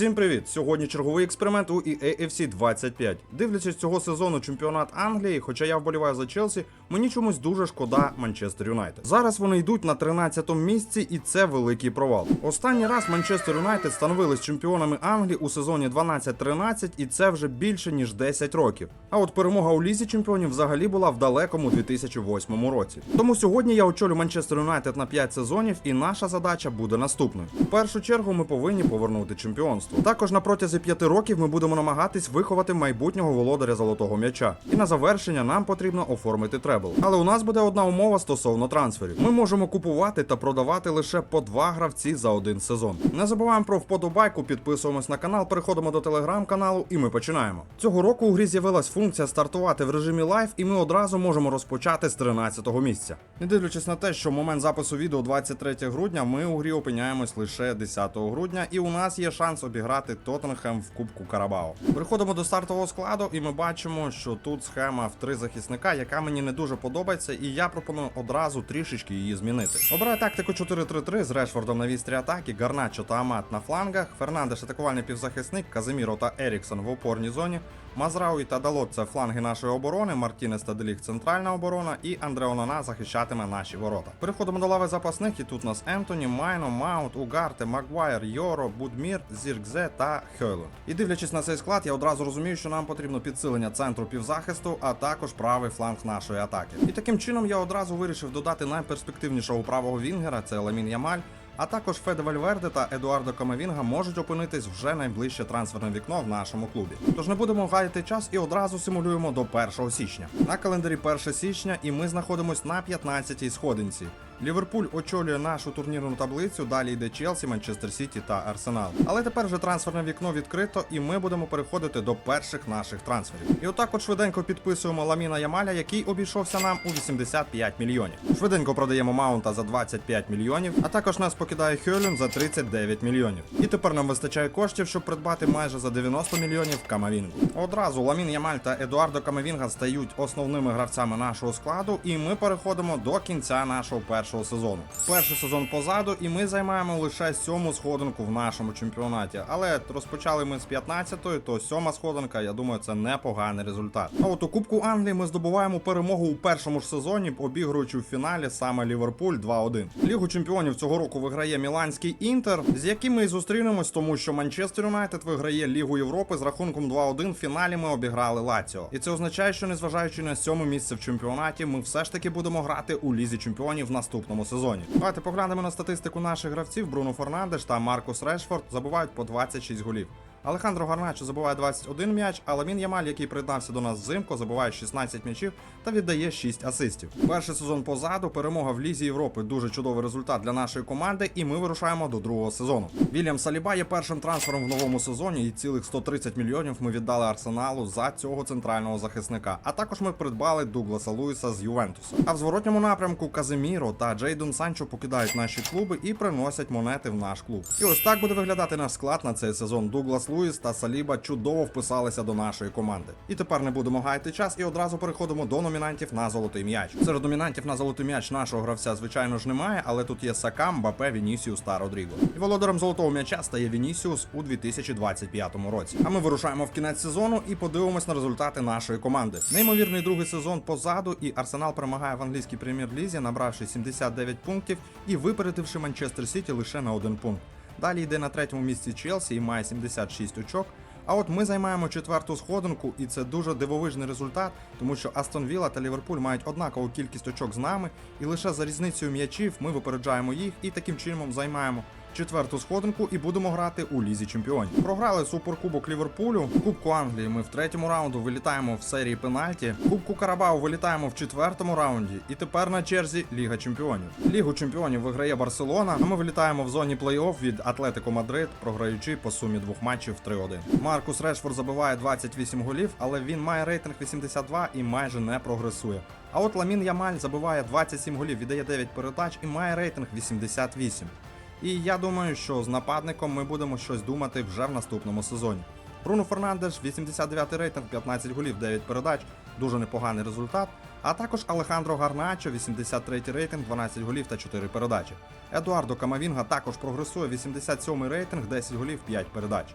Всім привіт! Сьогодні черговий експеримент у EA FC 25. Дивлячись цього сезону чемпіонат Англії, хоча я вболіваю за Челсі, мені чомусь дуже шкода Манчестер Юнайтед. Зараз вони йдуть на 13-му місці, і це великий провал. Останній раз Манчестер Юнайтед становились чемпіонами Англії у сезоні 12-13, і це вже більше ніж 10 років. А от перемога у лізі чемпіонів взагалі була в далекому 2008 році. Тому сьогодні я очолю Манчестер Юнайтед на 5 сезонів, і наша задача буде наступною. В першу чергу ми повинні повернути чемпіонство. Також на протязі 5 років ми будемо намагатись виховати майбутнього володаря золотого м'яча. І на завершення нам потрібно оформити требл. Але у нас буде одна умова стосовно трансферів. Ми можемо купувати та продавати лише по два гравці за один сезон. Не забуваємо про вподобайку, підписуємось на канал, переходимо до телеграм-каналу, і ми починаємо. Цього року у грі з'явилась функція стартувати в режимі лайв, і ми одразу можемо розпочати з 13-го місця. Не дивлячись на те, що в момент запису відео 23 грудня, ми у грі опиняємось лише 10 грудня, і у нас є шанс обіграти Тоттенхем в Кубку Карабао. Приходимо до стартового складу, і ми бачимо, що тут схема в три захисника, яка мені не дуже подобається, і я пропоную одразу трішечки її змінити. Обираю тактику 4-3-3 з Решфордом на вістрі атаки, Гарначо та Амат на флангах, Фернандеш атакувальний півзахисник, Казиміро та Еріксон в опорній зоні. Мазрауї та Далот це фланги нашої оборони, Мартінес та Делік центральна оборона, і Андре Онана захищатиме наші ворота. Переходимо до лави запасних, і тут нас Ентоні, Майно, Маунт, Угарте, Магуайр, Йоро, Будмір, Зіркзе та Хьойлен. І дивлячись на цей склад, я одразу розумію, що нам потрібно підсилення центру півзахисту, а також правий фланг нашої атаки. І таким чином я одразу вирішив додати найперспективнішого правого вінгера, це Ламін Ямаль. А також Феде Вальверде та Едуардо Камавінга можуть опинитись вже найближче трансферне вікно в нашому клубі. Тож не будемо гаяти час і одразу симулюємо до 1 січня. На календарі 1 січня, і ми знаходимось на 15-й сходинці. Ліверпуль очолює нашу турнірну таблицю. Далі йде Челсі, Манчестер Сіті та Арсенал. Але тепер вже трансферне вікно відкрито, і ми будемо переходити до перших наших трансферів. І отак от швиденько підписуємо Ламіна Ямаля, який обійшовся нам у 85 мільйонів. Швиденько продаємо Маунта за 25 мільйонів, а також нас покидає Хьолюн за 39 мільйонів. І тепер нам вистачає коштів, щоб придбати майже за 90 мільйонів Камавінгу. Одразу Ламін Ямаль та Едуардо Камавінга стають основними гравцями нашого складу, і ми переходимо до кінця нашого першого сезону. Перший сезон позаду, і ми займаємо лише сьому сходинку в нашому чемпіонаті. Але розпочали ми з 15-ї, то сьома сходинка, я думаю, це непоганий результат. А от у Кубку Англії ми здобуваємо перемогу у першому ж сезоні, обігруючи в фіналі саме Ліверпуль 2-1. Лігу чемпіонів цього року виграє Міланський Інтер, з яким ми і зустрінемось, тому що Манчестер Юнайтед виграє Лігу Європи з рахунком 2-1. В фіналі ми обіграли Лаціо. І це означає, що незважаючи на сьоме місце в чемпіонаті, ми все ж таки будемо грати у лізі чемпіонів в наступному сезоні. Давайте поглянемо на статистику наших гравців. Бруно Фернандеш та Маркус Решфорд забувають по 26 голів. Алехандро Гарначо забуває 21 м'яч, а Ламін Ямаль, який приєднався до нас взимку, забуває 16 м'ячів та віддає 6 асистів. Перший сезон позаду, перемога в Лізі Європи дуже чудовий результат для нашої команди, і ми вирушаємо до другого сезону. Вільям Саліба є першим трансфером в новому сезоні, і цілих 130 мільйонів ми віддали Арсеналу за цього центрального захисника. А також ми придбали Дугласа Луїса з Ювентуса. А в зворотньому напрямку Казиміро та Джейдон Санчо покидають наші клуби і приносять монети в наш клуб. І ось так буде виглядати наш склад на цей сезон. Дуглас Луїс та Саліба чудово вписалися до нашої команди. І тепер не будемо гаяти час і одразу переходимо до номінантів на золотий м'яч. Серед номінантів на золотий м'яч нашого гравця, звичайно ж, немає, але тут є Сакам, Бапе, Вінісіус та Родріго. І володарем золотого м'яча стає Вінісіус у 2025 році. А ми вирушаємо в кінець сезону і подивимось на результати нашої команди. Неймовірний другий сезон позаду, і Арсенал перемагає в англійській прем'єр-лізі, набравши 79 пунктів і випередивши Манчестер Сіті лише на один пункт. Далі йде на третьому місці Челсі і має 76 очок. А от ми займаємо четверту сходинку, і це дуже дивовижний результат, тому що Астон Вілла та Ліверпуль мають однакову кількість очок з нами, і лише за різницею м'ячів ми випереджаємо їх і таким чином займаємо четверту сходинку і будемо грати у лізі чемпіонів. Програли суперкубок Ліверпулю, Кубку Англії. Ми в третьому раунду вилітаємо в серії пенальті. Кубку Карабау вилітаємо в четвертому раунді. І тепер на черзі Ліга Чемпіонів. Лігу чемпіонів виграє Барселона. А ми вилітаємо в зоні плей-офф від Атлетико Мадрид, програючи по сумі двох матчів 3-1. Маркус Решфорд забиває 28 голів, але він має рейтинг 82 і майже не прогресує. А от Ламін Ямаль забиває 27 голів, віддає 9 передач і має рейтинг 88. І я думаю, що з нападником ми будемо щось думати вже в наступному сезоні. Бруно Фернандеш, 89 рейтинг, 15 голів, 9 передач. дуже непоганий результат. А також Алехандро Гарначо, 83 рейтинг, 12 голів та 4 передачі. Едуардо Камавінга також прогресує, 87 рейтинг, 10 голів, 5 передач.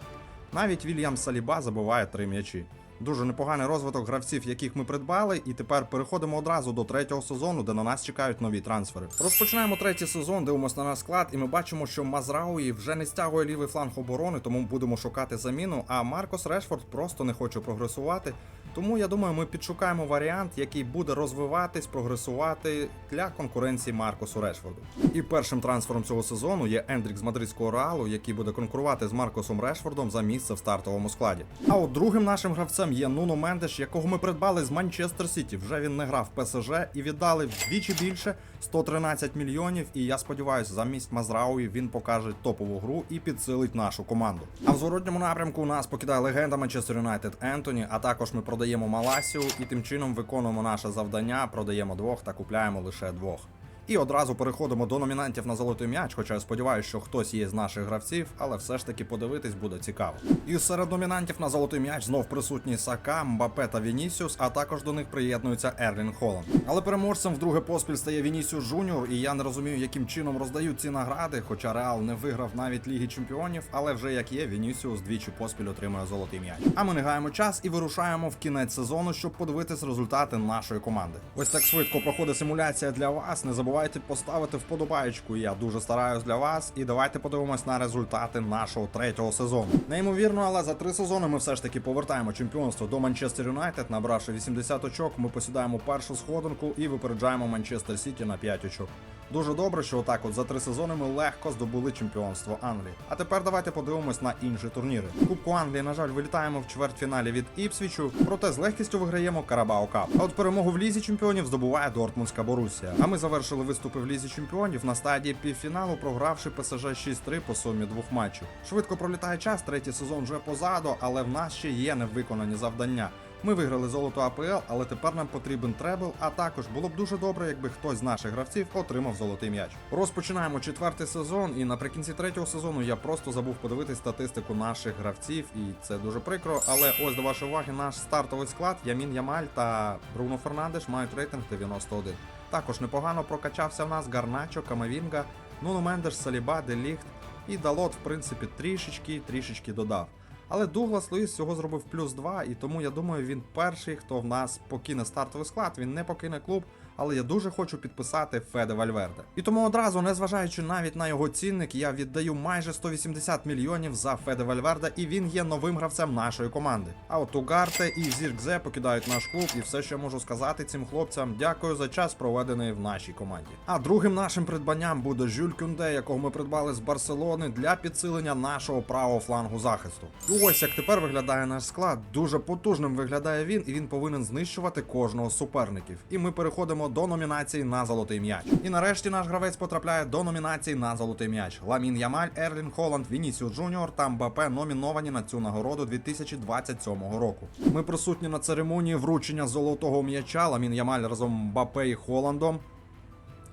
Навіть Вільям Саліба забиває 3 м'ячі. Дуже непоганий розвиток гравців, яких ми придбали, і тепер переходимо одразу до третього сезону, де на нас чекають нові трансфери. Розпочинаємо третій сезон, дивимося на наш склад, і ми бачимо, що Мазрауї вже не стягує лівий фланг оборони, тому будемо шукати заміну. А Маркос Решфорд просто не хоче прогресувати. Тому я думаю, ми підшукаємо варіант, який буде розвиватись, прогресувати для конкуренції Маркосу Решфорду. І першим трансфером цього сезону є Ендрік з мадридського реалу, який буде конкурувати з Маркосом Решфордом за місце в стартовому складі. А от другим нашим гравцем є Нуно Мендеш, якого ми придбали з Манчестер Сіті. Вже він не грав ПСЖ і віддали вдвічі більше 113 мільйонів. І я сподіваюся, замість Мазрауї він покаже топову гру і підсилить нашу команду. А в зворотньому напрямку нас покидає легенда Манчестер Юнайтед Ентоні. А також ми продаємо Маласію і тим чином виконуємо наше завдання. Продаємо двох та купляємо лише двох. І одразу переходимо до номінантів на золотий м'яч, хоча я сподіваюся, що хтось є з наших гравців, але все ж таки подивитись буде цікаво. І серед номінантів на золотий м'яч знов присутні Сака, Мбапе та Вінісіус, а також до них приєднується Ерлін Холланд. Але переможцем вдруге поспіль стає Вінісіус Жуніор, і я не розумію, яким чином роздають ці награди, хоча Реал не виграв навіть Ліги Чемпіонів, але вже як є, Вінісіус двічі поспіль отримує золотий м'яч. А ми не гаємо час і вирушаємо в кінець сезону, щоб подивитись результати нашої команди. Ось так швидко проходить симуляція для вас. Не забувайте поставити вподобаєчку. Я дуже стараюсь для вас. І давайте подивимось на результати нашого третього сезону. Неймовірно, але за три сезони ми все ж таки повертаємо чемпіонство до Манчестер Юнайтед. Набравши 80 очок, ми посідаємо першу сходинку і випереджаємо Манчестер Сіті на 5 очок. Дуже добре, що отак от за три сезони ми легко здобули чемпіонство Англії. А тепер давайте подивимось на інші турніри. Кубку Англії, на жаль, вилітаємо в чвертьфіналі від Іпсвічу, проте з легкістю виграємо Карабао Кап. А от перемогу в лізі чемпіонів здобуває Дортмундська Борусія. А ми завершили виступи в лізі чемпіонів на стадії півфіналу, програвши ПСЖ 6-3 по сумі двох матчів. Швидко пролітає час, третій сезон вже позаду, але в нас ще є невиконані завдання. Ми виграли золото АПЛ, але тепер нам потрібен требл. А також було б дуже добре, якби хтось з наших гравців отримав золотий м'яч. Розпочинаємо четвертий сезон, і наприкінці третього сезону я просто забув подивитись статистику наших гравців, і це дуже прикро. Але ось до вашої уваги наш стартовий склад Ямін Ямаль та Бруно Фернандеш мають рейтинг 91. Також непогано прокачався в нас Гарначо, Камавінга, Нуно Мендеш, Саліба, Деліхт і Далот, в принципі, трішечки, трішечки додав. Але Дуглас Луїс всього зробив плюс 2, і тому я думаю, він перший, хто в нас покине стартовий склад. Він не покине клуб, але я дуже хочу підписати Феде Вальверде. І тому одразу, незважаючи навіть на його цінник, я віддаю майже 180 мільйонів за Феде Вальверде, і він є новим гравцем нашої команди. А от Угарте і Зіркзе покидають наш клуб, і все, що можу сказати цим хлопцям, дякую за час, проведений в нашій команді. А другим нашим придбанням буде Жюль Кюнде, якого ми придбали з Барселони для підсилення нашого правого флангу захисту. І ось як тепер виглядає наш склад. Дуже потужним виглядає він, і він повинен знищувати кожного з суперників. І ми переходимо до номінації на золотий м'яч. І нарешті наш гравець потрапляє до номінації на золотий м'яч. Ламін Ямаль, Ерлін Холланд, Вінісіус Джуніор та Мбапе номіновані на цю нагороду 2027 року. Ми присутні на церемонії вручення золотого м'яча. Ламін Ямаль разом Мбапе і Холландом.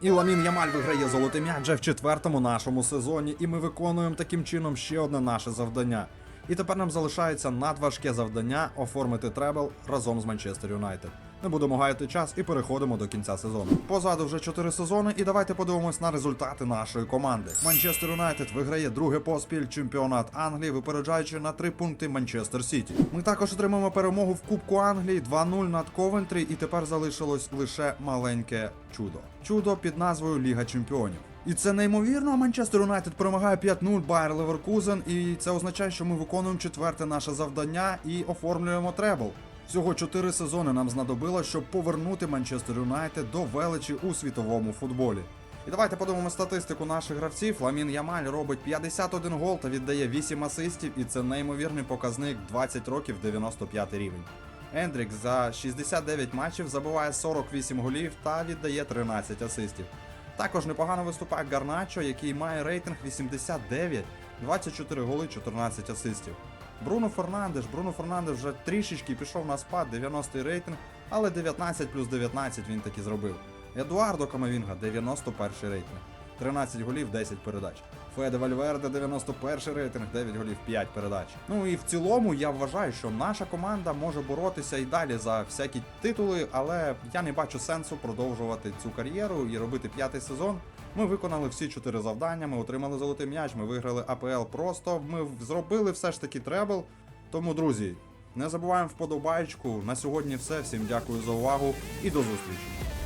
І Ламін Ямаль виграє золотий м'яч вже в четвертому нашому сезоні, і ми виконуємо таким чином ще одне наше завдання. І тепер нам залишається надважке завдання оформити требл разом з Манчестер Юнайтед. Не будемо гаяти час і переходимо до кінця сезону. Позаду вже 4 сезони, і давайте подивимось на результати нашої команди. Манчестер Юнайтед виграє друге поспіль чемпіонат Англії, випереджаючи на 3 пункти Манчестер Сіті. Ми також отримаємо перемогу в Кубку Англії 2-0 над Ковентрі, і тепер залишилось лише маленьке чудо. Чудо під назвою Ліга Чемпіонів. І це неймовірно. Манчестер Юнайтед перемагає 5-0 Байер Леверкузен, і це означає, що ми виконуємо четверте наше завдання і оформлюємо требл. Всього 4 сезони нам знадобилось, щоб повернути Манчестер Юнайтед до величі у світовому футболі. І давайте подивимо статистику наших гравців. Ламін Ямаль робить 51 гол та віддає 8 асистів, і це неймовірний показник 20 років 95 рівень. Ендрік за 69 матчів забиває 48 голів та віддає 13 асистів. Також непогано виступає Гарначо, який має рейтинг 89, 24 голи, 14 асистів. Бруно Фернандеш. Бруно Фернандеш вже трішечки пішов на спад, 90 рейтинг, але 19 плюс 19 він таки зробив. Едуардо Камавінга 91 рейтинг. 13 голів, 10 передач. Феде Вальверде 91 рейтинг, 9 голів, 5 передач. Ну і в цілому я вважаю, що наша команда може боротися і далі за всякі титули, але я не бачу сенсу продовжувати цю кар'єру і робити п'ятий сезон. Ми виконали всі чотири завдання, ми отримали золотий м'яч, ми виграли АПЛ просто. Ми зробили все ж таки требл. Тому, друзі, не забуваємо вподобайку. На сьогодні все. Всім дякую за увагу і до зустрічі.